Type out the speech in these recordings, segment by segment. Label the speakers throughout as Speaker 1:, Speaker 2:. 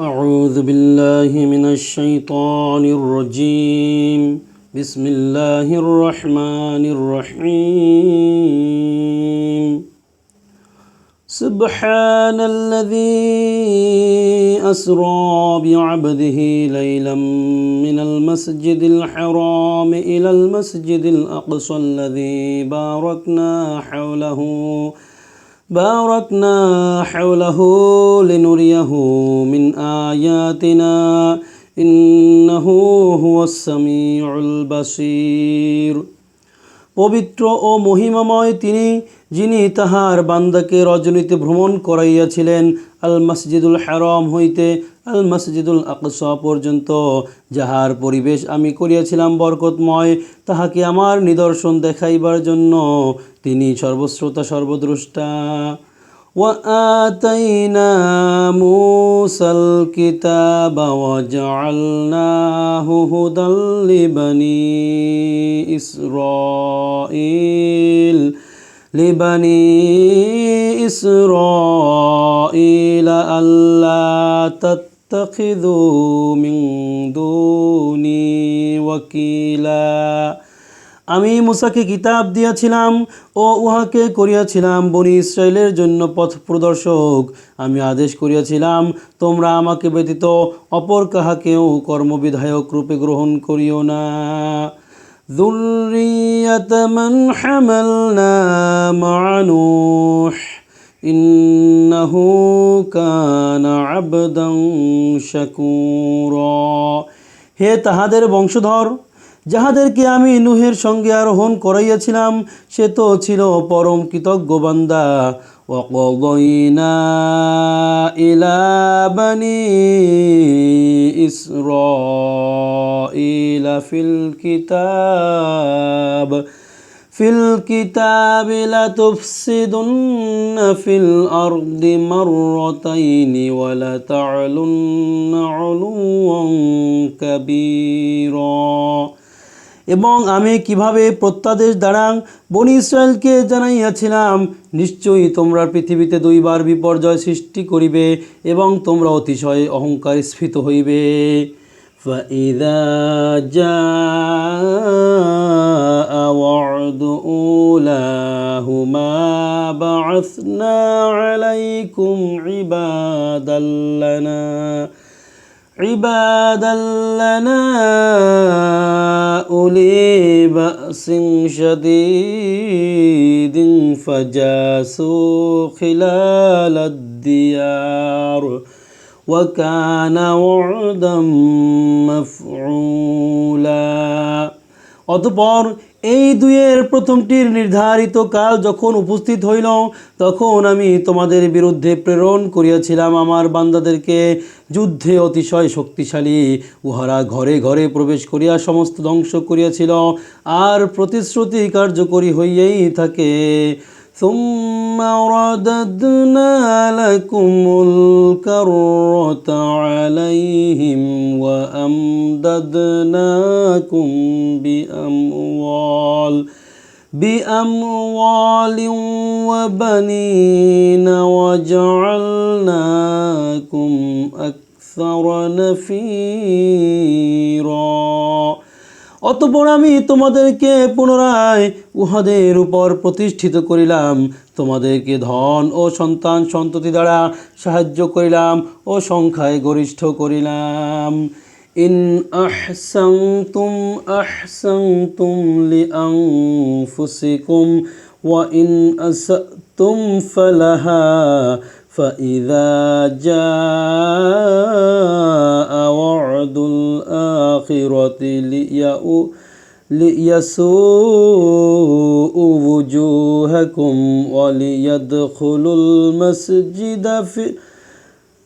Speaker 1: أعوذ بالله من الشيطان الرجيم. بسم الله الرحمن الرحيم. سبحان الذي أسرى بعبده ليلا من المسجد الحرام إلى المسجد الأقصى الذي باركنا حوله. باركنا حوله لنريه من آياتنا إنه هو السميع البصير পবিত্র ও মহিমাময় তিনি যিনি তাহার বান্দাকে রজনীতে ভ্রমণ করাইয়াছিলেন আল মসজিদুল হারম হইতে আল মসজিদুল আকসা পর্যন্ত যাহার পরিবেশ আমি করিয়াছিলাম বরকতময় তাহাকে আমার নিদর্শন দেখাইবার জন্য তিনি সর্বশ্রোতা সর্বদ্রষ্টা وآتينا موسى الكتاب وجعلناه هدى لبني إسرائيل لبني إسرائيل ألا تتخذوا من دوني وكيلا আমি মুসাকে কিতাব দিয়াছিলাম ও উহাকে করিয়াছিলাম বনি ইসরায়েলের জন্য পথ প্রদর্শক আমি আদেশ করিয়াছিলাম তোমরা আমাকে ব্যতীত অপর কাহাকেও কর্মবিধায়ক রূপে গ্রহণ করিও না ذُرِّيَّةَ مَنْ حَمَلْنَا مَعَ نُوحٍ إِنَّهُ كَانَ عَبْدًا شَكُورًا হে তাহাদের বংশধর যাহাদেরকে আমি নুহের সঙ্গে আরোহণ করাইয়াছিলাম সে তো ছিল পরম কৃতজ্ঞ বান্দা وقضينا إلى بني إسرائيل في الكتاب ফিল কিতাবিলা তুফসিদুন্না ফিল আরদি মাররাতাইনি ওয়া লা তা'লুন্না উলুওয়ান কাবীরা। এবং আমি কীভাবে প্রত্যাদেশ দাঁড়াং বনি ইসরায়েলকে জানাইয়াছিলাম, নিশ্চয়ই তোমরা পৃথিবীতে দুইবার বিপর্যয় সৃষ্টি করিবে এবং তোমরা অতিশয় অহংকার স্ফীত হইবে। فإذا جاء وعد أولاهما بعثنا عليكم عبادا لنا عبادا لنا أولي بأس شديد فجاسوا خلال الديار. وكان وعدا مفعولا অতপর এই দুয়ের প্রথমটির নির্ধারিত কাল যখন উপস্থিত হইল তখন আমি তোমাদের বিরুদ্ধে প্রেরণ করিয়াছিলাম আমার বান্দাদেরকে যুদ্ধে অতিশয় শক্তিশালী উহারা ঘরে ঘরে প্রবেশ করিয়া সমস্ত ধ্বংস করিয়াছিল আর প্রতিশ্রুতি কার্যকরী হইয়াই থাকে ثم رددنا لكم الكرة عليهم وأمددناكم بأموال بأموال وبنين وجعلناكم أكثر نفيرا. অতপর আমি তোমাদেরকে পুনরায় উহাদের উপর প্রতিষ্ঠিত করিলাম। তোমাদেরকে ধন ও সন্তান সন্ততি দ্বারা সাহায্য করিলাম ও সংখ্যায় গরিষ্ঠ করিলাম। ইন আহসানতুম আহসানতুম লিআনফুসিকুম, ওয়া ইন আসাতুম ফালাহা فإذا جاء وعد الآخرة ليسوء وجوهكم وليدخلوا المسجد في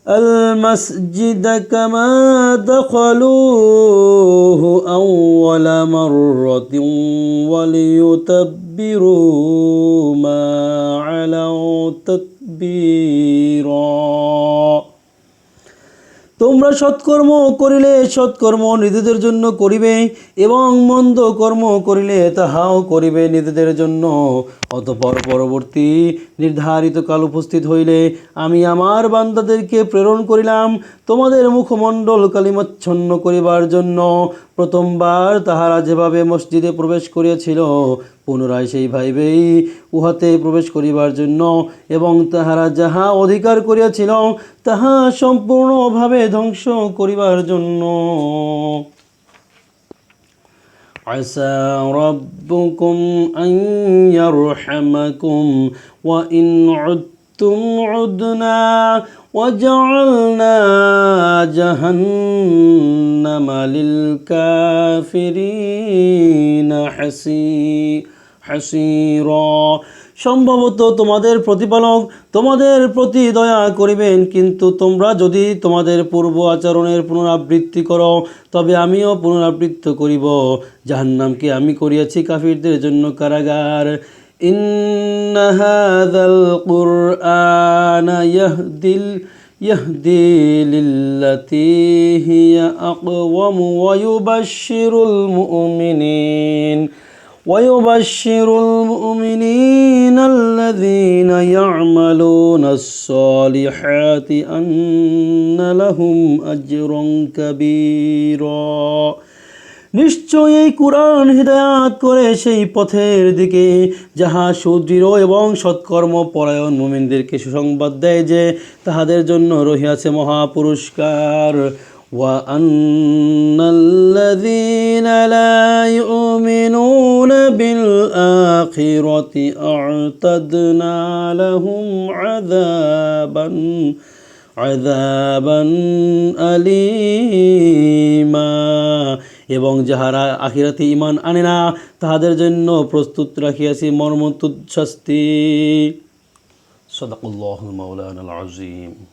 Speaker 1: المسجد كما دخلوه أول مرة وليتبروا ما علوا تتبيرا তোমরা সৎকর্ম করিলে সৎকর্ম নিজেদের জন্য করিবে এবং মন্দ কর্ম করিলে তাহাও করিবে নিজেদের জন্য। অতপর পরবর্তী নির্ধারিত কাল উপস্থিত হইলে আমি আমার বান্দাদেরকে প্রেরণ করিলাম তোমাদের মুখমণ্ডল কালিমাচ্ছন্ন করিবার জন্য। প্রথমবার তাহারা যেভাবে মসজিদে প্রবেশ করিয়াছিল, পুনরায় সেই ভাইবেই উহাতে প্রবেশ করিবার জন্য এবং তাহারা যাহা অধিকার করিয়াছিল, তাহা সম্পূর্ণভাবে ধ্বংস করিবার জন্য। عسى ربكم أن يرحمكم وإن عدتم عدنا وجعلنا جهنم للكافرين حسي حسيرا সম্ভবত তোমাদের প্রতিপালক তোমাদের প্রতি দয়া করিবেন কিন্তু তোমরা যদি তোমাদের পূর্ব আচরণের পুনরাবৃত্তি করো তবে আমিও পুনরাবৃত্ত করিব জাহান্নামকে আমি করিয়াছি কাফিরদের জন্য কারাগার إن هذا القرآن يهدي يهدي للتي هي أقوم ويبشر المؤمنين ويبشر المؤمنين الذين يعملون الصالحات أن لهم أجرا كبيرا নিশ্চয় এই কোরআন হৃদয়াত করে সেই পথের দিকে যাহা সুদৃঢ় এবং সৎকর্ম পরায়ণ মুমিনদেরকে সুসংবাদ দেয় যে তাহাদের জন্য রহিয়াছে মহা পুরস্কার وأن الذين لا يؤمنون بالآخرة أعتدنا لهم عذابا عذابا أليما এবং যাহারা আখিরাতে ইমান আনে না তাহাদের জন্য প্রস্তুত রাখিয়াছি মর্মতুদ শাস্তি সদাকুল্লাহ মৌলানা আজিম